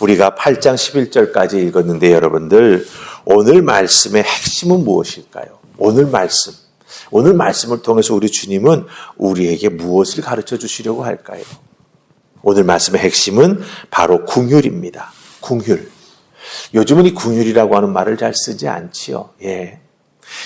우리가 8장 11절까지 읽었는데 여러분들 오늘 말씀의 핵심은 무엇일까요? 오늘 말씀. 오늘 말씀을 통해서 우리 주님은 우리에게 무엇을 가르쳐 주시려고 할까요? 오늘 말씀의 핵심은 바로 궁율입니다. 궁율. 요즘은 이 궁율이라고 하는 말을 잘 쓰지 않지요. 예.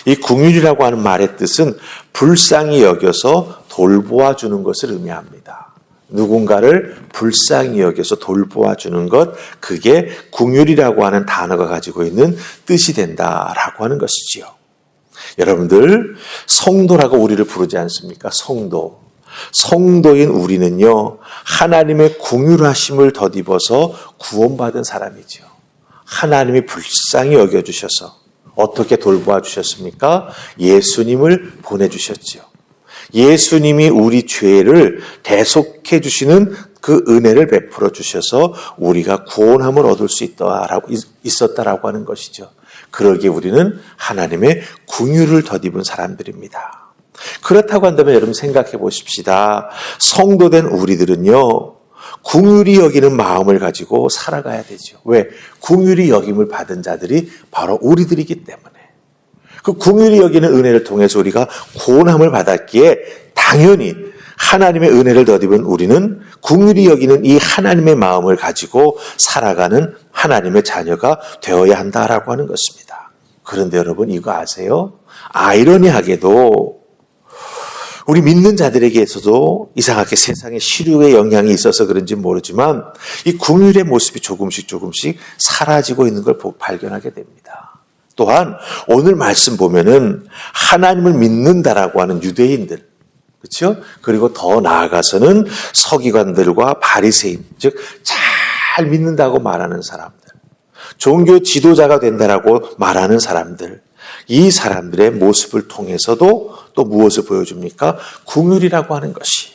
이 궁율이라고 하는 말의 뜻은 불쌍히 여겨서 돌보아 주는 것을 의미합니다. 누군가를 불쌍히 여겨서 돌보아 주는 것, 그게 궁율이라고 하는 단어가 가지고 있는 뜻이 된다라고 하는 것이지요. 여러분들, 성도라고 우리를 부르지 않습니까? 성도. 성도인 우리는요, 하나님의 궁율하심을 덧입어서 구원받은 사람이죠. 하나님이 불쌍히 여겨주셔서 어떻게 돌보아 주셨습니까? 예수님을 보내주셨지요. 예수님이 우리 죄를 대속해 주시는 그 은혜를 베풀어 주셔서 우리가 구원함을 얻을 수 있다라고, 있었다라고 하는 것이죠. 그러기에 우리는 하나님의 궁유를 덧입은 사람들입니다. 그렇다고 한다면 여러분 생각해 보십시다. 성도된 우리들은요, 궁율이 여기는 마음을 가지고 살아가야 되죠. 왜? 궁율이 여김을 받은 자들이 바로 우리들이기 때문에. 그 궁율이 여기는 은혜를 통해서 우리가 구원함을 받았기에 당연히 하나님의 은혜를 덧입은 우리는 궁율이 여기는 이 하나님의 마음을 가지고 살아가는 하나님의 자녀가 되어야 한다라고 하는 것입니다. 그런데 여러분 이거 아세요? 아이러니하게도 우리 믿는 자들에게서도 이상하게 세상의 시류의 영향이 있어서 그런지 모르지만 이 궁율의 모습이 조금씩 조금씩 사라지고 있는 걸 발견하게 됩니다. 또한 오늘 말씀 보면은 하나님을 믿는다라고 하는 유대인들 그렇죠? 그리고 더 나아가서는 서기관들과 바리새인 즉 잘 믿는다고 말하는 사람들 종교 지도자가 된다라고 말하는 사람들 이 사람들의 모습을 통해서도 또 무엇을 보여줍니까? 궁율이라고 하는 것이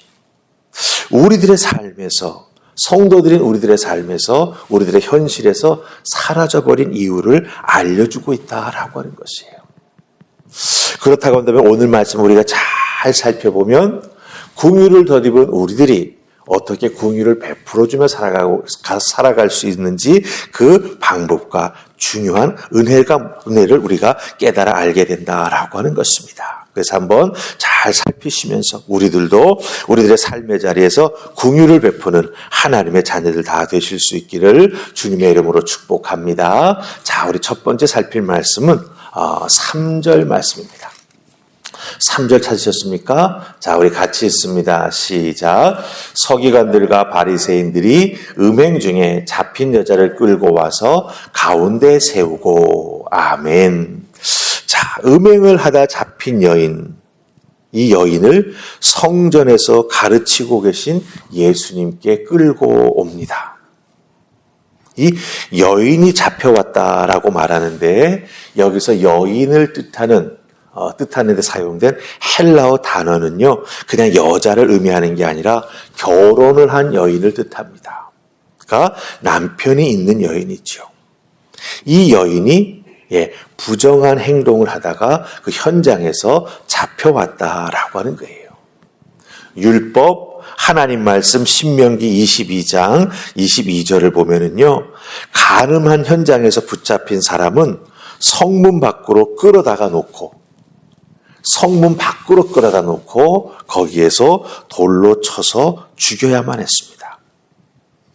우리들의 삶에서 성도들인 우리들의 삶에서 우리들의 현실에서 사라져버린 이유를 알려주고 있다라고 하는 것이에요. 그렇다고 한다면 오늘 말씀 우리가 잘 살펴보면 궁유를 덧입은 우리들이 어떻게 궁유를 베풀어주며 살아가고, 살아갈 수 있는지 그 방법과 중요한 은혜가, 은혜를 우리가 깨달아 알게 된다라고 하는 것입니다. 그래서 한번 잘 살피시면서 우리들도 우리들의 삶의 자리에서 궁유를 베푸는 하나님의 자녀들 다 되실 수 있기를 주님의 이름으로 축복합니다. 자, 우리 첫 번째 살필 말씀은 3절 어, 말씀입니다. 3절 찾으셨습니까? 자, 우리 같이 읽습니다. 시작. 서기관들과 바리새인들이 음행 중에 잡힌 여자를 끌고 와서 가운데 세우고 아멘. 자, 음행을 하다 잡힌 여인. 이 여인을 성전에서 가르치고 계신 예수님께 끌고 옵니다. 이 여인이 잡혀왔다라고 말하는데 여기서 여인을 뜻하는 어, 뜻하는 데 사용된 헬라어 단어는요, 그냥 여자를 의미하는 게 아니라 결혼을 한 여인을 뜻합니다. 그러니까 남편이 있는 여인이죠. 이 여인이 예, 부정한 행동을 하다가 그 현장에서 잡혀왔다라고 하는 거예요. 율법, 하나님 말씀 신명기 22장 22절을 보면은요, 가늠한 현장에서 붙잡힌 사람은 성문 밖으로 끌어다가 놓고 성문 밖으로 끌어다 놓고 거기에서 돌로 쳐서 죽여야만 했습니다.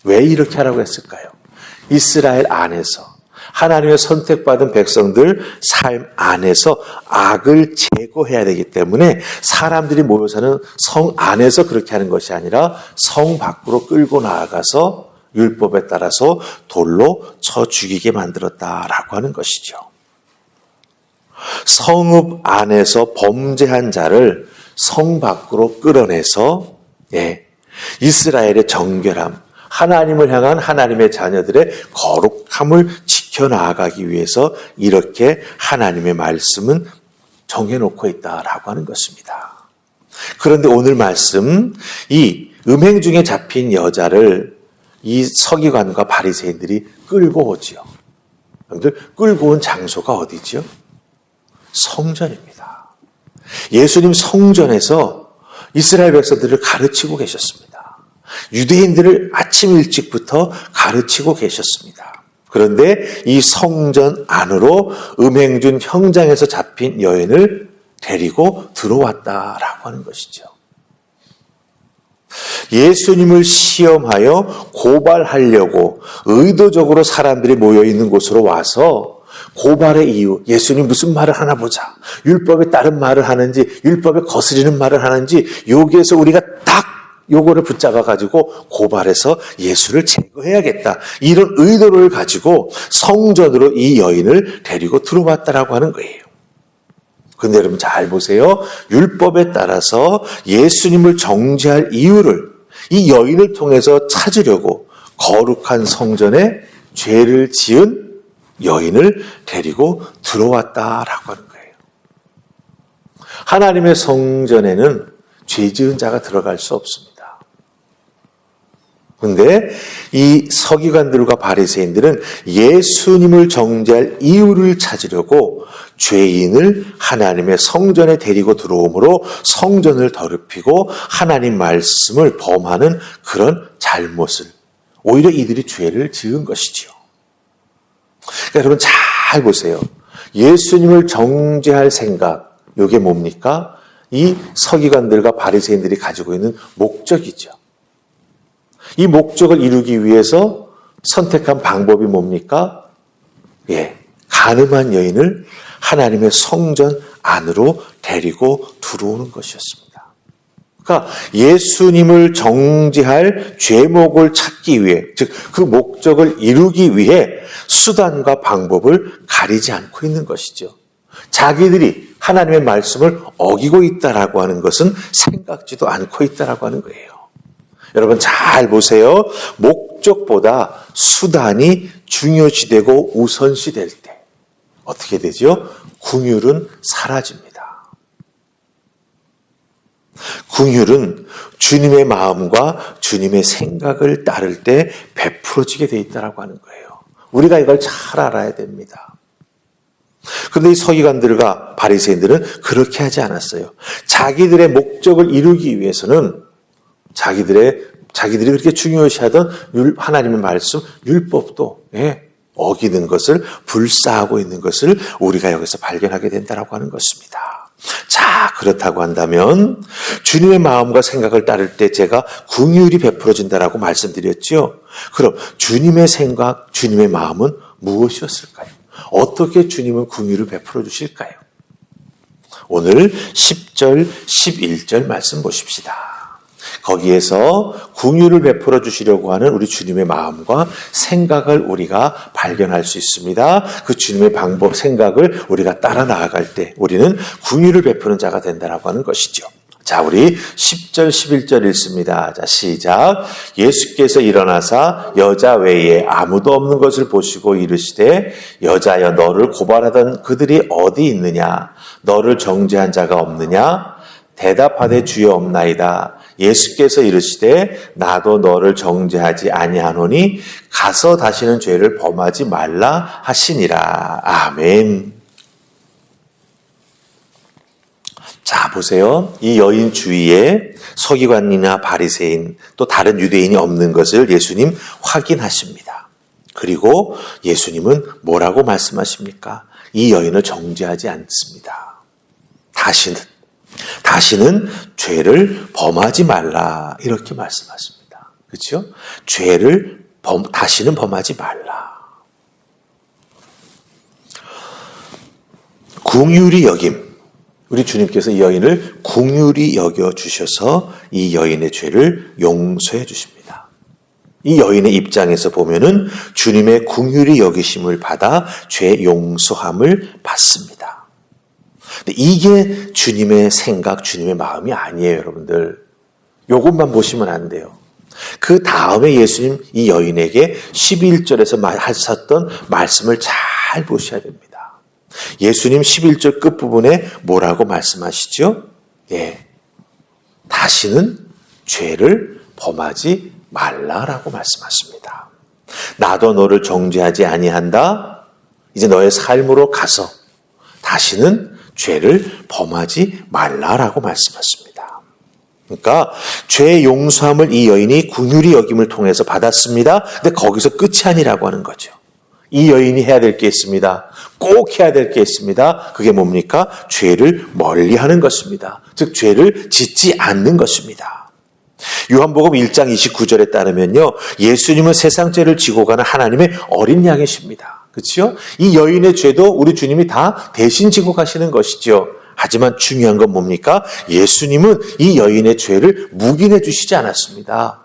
왜 이렇게 하라고 했을까요? 이스라엘 안에서 하나님의 선택받은 백성들 삶 안에서 악을 제거해야 되기 때문에 사람들이 모여 사는 성 안에서 그렇게 하는 것이 아니라 성 밖으로 끌고 나아가서 율법에 따라서 돌로 쳐 죽이게 만들었다라고 하는 것이죠. 성읍 안에서 범죄한 자를 성 밖으로 끌어내서 예, 이스라엘의 정결함, 하나님을 향한 하나님의 자녀들의 거룩함을 지켜나가기 위해서 이렇게 하나님의 말씀은 정해놓고 있다라고 하는 것입니다. 그런데 오늘 말씀, 이 음행 중에 잡힌 여자를 이 서기관과 바리새인들이 끌고 오지요. 여러분들 끌고 온 장소가 어디죠? 성전입니다. 예수님 성전에서 이스라엘 백성들을 가르치고 계셨습니다. 유대인들을 아침 일찍부터 가르치고 계셨습니다. 그런데 이 성전 안으로 음행준 형장에서 잡힌 여인을 데리고 들어왔다라고 하는 것이죠. 예수님을 시험하여 고발하려고 의도적으로 사람들이 모여 있는 곳으로 와서 고발의 이유, 예수님 무슨 말을 하나 보자. 율법에 따른 말을 하는지, 율법에 거스리는 말을 하는지, 여기에서 우리가 딱 요거를 붙잡아 가지고 고발해서 예수를 제거해야겠다. 이런 의도를 가지고 성전으로 이 여인을 데리고 들어왔다라고 하는 거예요. 근데 여러분 잘 보세요. 율법에 따라서 예수님을 정죄할 이유를 이 여인을 통해서 찾으려고 거룩한 성전에 죄를 지은 여인을 데리고 들어왔다라고 하는 거예요. 하나님의 성전에는 죄 지은 자가 들어갈 수 없습니다. 근데 이 서기관들과 바리새인들은 예수님을 정죄할 이유를 찾으려고 죄인을 하나님의 성전에 데리고 들어오므로 성전을 더럽히고 하나님 말씀을 범하는 그런 잘못을 오히려 이들이 죄를 지은 것이지요. 그러니까 여러분 잘 보세요. 예수님을 정죄할 생각, 이게 뭡니까? 이 서기관들과 바리새인들이 가지고 있는 목적이죠. 이 목적을 이루기 위해서 선택한 방법이 뭡니까? 예, 가늠한 여인을 하나님의 성전 안으로 데리고 들어오는 것이었습니다. 그러니까 예수님을 정죄할 죄목을 찾기 위해, 즉 그 목적을 이루기 위해 수단과 방법을 가리지 않고 있는 것이죠. 자기들이 하나님의 말씀을 어기고 있다라고 하는 것은 생각지도 않고 있다라고 하는 거예요. 여러분 잘 보세요. 목적보다 수단이 중요시되고 우선시될 때 어떻게 되죠? 궁율은 사라집니다. 궁율은 주님의 마음과 주님의 생각을 따를 때 베풀어지게 돼 있다라고 하는 거예요. 우리가 이걸 잘 알아야 됩니다. 그런데 이 서기관들과 바리새인들은 그렇게 하지 않았어요. 자기들의 목적을 이루기 위해서는 자기들의 자기들이 그렇게 중요시하던 율, 하나님의 말씀 율법도 예, 어기는 것을 불사하고 있는 것을 우리가 여기서 발견하게 된다라고 하는 것입니다. 자, 그렇다고 한다면 주님의 마음과 생각을 따를 때 제가 궁율이 베풀어진다라고 말씀드렸죠. 그럼 주님의 생각, 주님의 마음은 무엇이었을까요? 어떻게 주님은 궁율을 베풀어 주실까요? 오늘 10절, 11절 말씀 보십시다. 거기에서 궁유를 베풀어 주시려고 하는 우리 주님의 마음과 생각을 우리가 발견할 수 있습니다. 그 주님의 방법, 생각을 우리가 따라 나아갈 때 우리는 궁유를 베푸는 자가 된다라고 하는 것이죠. 자, 우리 10절, 11절 읽습니다. 자, 시작. 예수께서 일어나사 여자 외에 아무도 없는 것을 보시고 이르시되 여자여 너를 고발하던 그들이 어디 있느냐? 너를 정죄한 자가 없느냐? 대답하되 주여 없나이다. 예수께서 이르시되 나도 너를 정죄하지 아니하노니 가서 다시는 죄를 범하지 말라 하시니라. 아멘. 자, 보세요. 이 여인 주위에 서기관이나 바리새인 또 다른 유대인이 없는 것을 예수님 확인하십니다. 그리고 예수님은 뭐라고 말씀하십니까? 이 여인을 정죄하지 않습니다. 다시는 다시는 죄를 범하지 말라 이렇게 말씀하십니다. 그렇죠? 죄를 범, 다시는 범하지 말라. 궁율이 여김. 우리 주님께서 이 여인을 궁율이 여겨 주셔서 이 여인의 죄를 용서해 주십니다. 이 여인의 입장에서 보면은 주님의 궁율이 여기심을 받아 죄 용서함을 받습니다. 이게 주님의 생각, 주님의 마음이 아니에요, 여러분들. 요것만 보시면 안 돼요. 그 다음에 예수님 이 여인에게 11절에서 하셨던 말씀을 잘 보셔야 됩니다. 예수님 11절 끝부분에 뭐라고 말씀하시죠? 예. 다시는 죄를 범하지 말라라고 말씀하십니다. 나도 너를 정죄하지 아니한다. 이제 너의 삶으로 가서 다시는 죄를 범하지 말라라고 말씀하십니다. 그러니까 죄 용서함을 이 여인이 궁율이 여김을 통해서 받았습니다. 근데 거기서 끝이 아니라고 하는 거죠. 이 여인이 해야 될 게 있습니다. 꼭 해야 될 게 있습니다. 그게 뭡니까? 죄를 멀리 하는 것입니다. 즉 죄를 짓지 않는 것입니다. 요한복음 1장 29절에 따르면요. 예수님은 세상 죄를 지고 가는 하나님의 어린 양이십니다. 그렇죠? 이 여인의 죄도 우리 주님이 다 대신 지고 가시는 것이죠. 하지만 중요한 건 뭡니까? 예수님은 이 여인의 죄를 묵인해 주시지 않았습니다.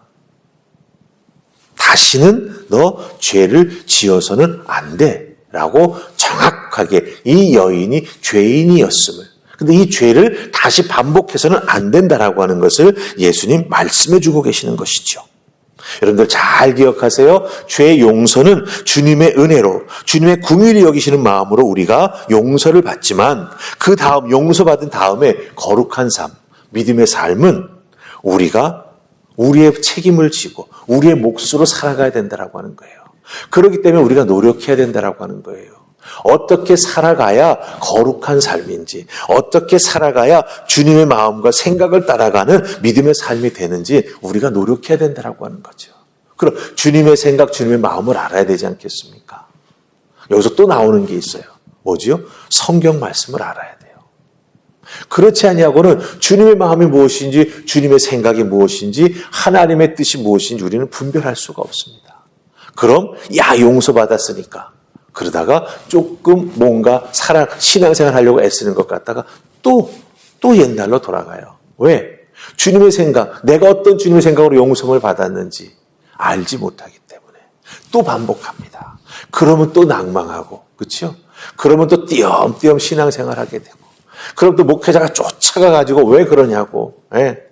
다시는 너 죄를 지어서는 안 돼. 라고 정확하게 이 여인이 죄인이었음을. 근데 이 죄를 다시 반복해서는 안 된다라고 하는 것을 예수님 말씀해 주고 계시는 것이죠. 여러분들 잘 기억하세요. 죄 용서는 주님의 은혜로, 주님의 궁일이 여기시는 마음으로 우리가 용서를 받지만 그 다음, 용서받은 다음에 거룩한 삶, 믿음의 삶은 우리가 우리의 책임을 지고 우리의 몫으로 살아가야 된다라고 하는 거예요. 그렇기 때문에 우리가 노력해야 된다라고 하는 거예요. 어떻게 살아가야 거룩한 삶인지, 어떻게 살아가야 주님의 마음과 생각을 따라가는 믿음의 삶이 되는지 우리가 노력해야 된다라고 하는 거죠. 그럼 주님의 생각, 주님의 마음을 알아야 되지 않겠습니까? 여기서 또 나오는 게 있어요. 뭐지요? 성경 말씀을 알아야 돼요. 그렇지 아니하고는 주님의 마음이 무엇인지, 주님의 생각이 무엇인지, 하나님의 뜻이 무엇인지 우리는 분별할 수가 없습니다. 그럼 야 용서받았으니까 그러다가 조금 뭔가 살아 신앙생활 하려고 애쓰는 것 같다가 또 또 옛날로 돌아가요. 왜? 주님의 생각, 내가 어떤 주님의 생각으로 용서를 받았는지 알지 못하기 때문에 또 반복합니다. 그러면 또 낭망하고, 그렇죠? 그러면 또 띄엄띄엄 신앙생활 하게 되고, 그럼 또 목회자가 쫓아가 가지고 왜 그러냐고, 예.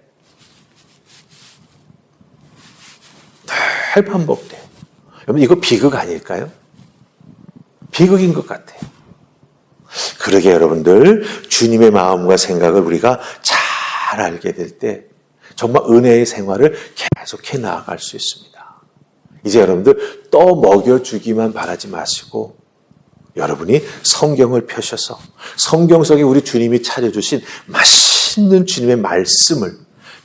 늘 반복돼요. 여러분 이거 비극 아닐까요? 비극인 것 같아요. 그러게 여러분들 주님의 마음과 생각을 우리가 잘 알게 될 때 정말 은혜의 생활을 계속해 나아갈 수 있습니다. 이제 여러분들 떠 먹여주기만 바라지 마시고 여러분이 성경을 펴셔서 성경 속에 우리 주님이 차려주신 맛있는 주님의 말씀을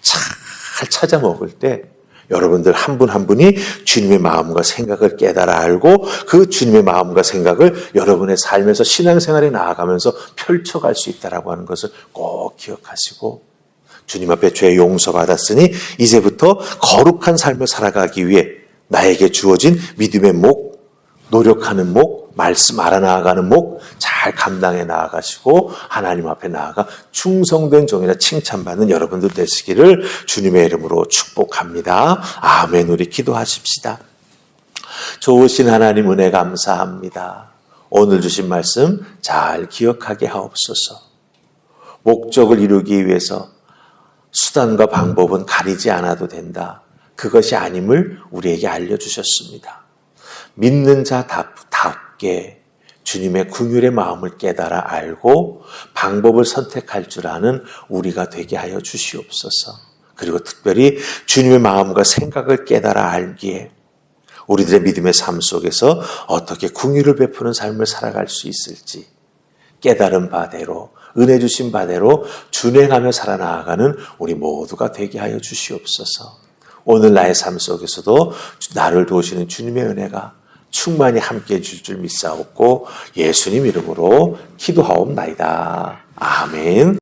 잘 찾아 먹을 때 여러분들 한 분 한 분이 주님의 마음과 생각을 깨달아 알고 그 주님의 마음과 생각을 여러분의 삶에서 신앙생활에 나아가면서 펼쳐갈 수 있다라고 하는 것을 꼭 기억하시고 주님 앞에 죄 용서 받았으니 이제부터 거룩한 삶을 살아가기 위해 나에게 주어진 믿음의 목, 노력하는 목, 말씀 알아나가는 목 잘 감당해 나아가시고 하나님 앞에 나아가 충성된 종이라 칭찬받는 여러분들 되시기를 주님의 이름으로 축복합니다. 아멘. 우리 기도하십시다. 좋으신 하나님 은혜 감사합니다. 오늘 주신 말씀 잘 기억하게 하옵소서. 목적을 이루기 위해서 수단과 방법은 가리지 않아도 된다. 그것이 아님을 우리에게 알려주셨습니다. 믿는 자 답 게 주님의 궁율의 마음을 깨달아 알고 방법을 선택할 줄 아는 우리가 되게 하여 주시옵소서. 그리고 특별히 주님의 마음과 생각을 깨달아 알기에 우리들의 믿음의 삶 속에서 어떻게 궁율을 베푸는 삶을 살아갈 수 있을지 깨달은 바대로 은혜 주신 바대로 준행하며 살아나가는 우리 모두가 되게 하여 주시옵소서. 오늘 나의 삶 속에서도 나를 도우시는 주님의 은혜가 충만히 함께 해줄 줄 믿사옵고 예수님 이름으로 기도하옵나이다. 아멘.